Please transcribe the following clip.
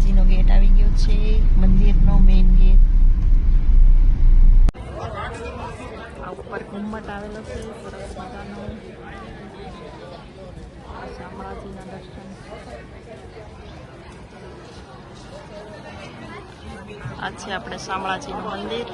Gate આવી ગયો છે, મંદિરનો મેઇન ગેટ આ ઉપર ઘુમ્મટ આવેલો છે, સરસ મજાનો. આ શામળાજીના દર્શન. આ છે આપણે શામળાજીનું મંદિર.